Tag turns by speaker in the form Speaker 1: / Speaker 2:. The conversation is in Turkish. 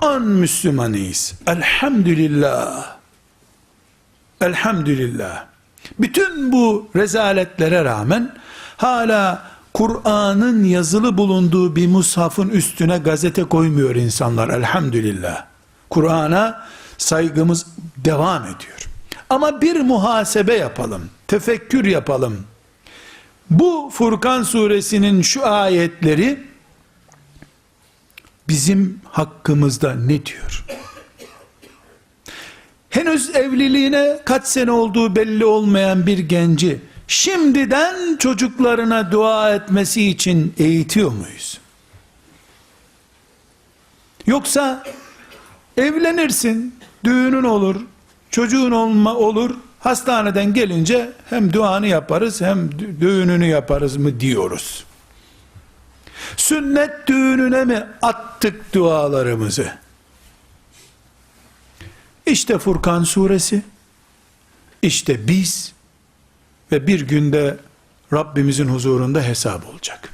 Speaker 1: Kur'an Müslümanıyız. Elhamdülillah. Elhamdülillah. Bütün bu rezaletlere rağmen hala Kur'an'ın yazılı bulunduğu bir mushafın üstüne gazete koymuyor insanlar elhamdülillah. Kur'an'a saygımız devam ediyor. Ama bir muhasebe yapalım, tefekkür yapalım. Bu Furkan suresinin şu ayetleri bizim hakkımızda ne diyor? Henüz evliliğine kaç sene olduğu belli olmayan bir genci şimdiden çocuklarına dua etmesi için eğitiyor muyuz? Yoksa evlenirsin, düğünün olur, çocuğun olma olur, hastaneden gelince hem duanı yaparız hem dü- düğününü yaparız mı diyoruz. Sünnet düğününe mi attık dualarımızı? İşte Furkan suresi, işte biz ve bir günde Rabbimizin huzurunda hesap olacak.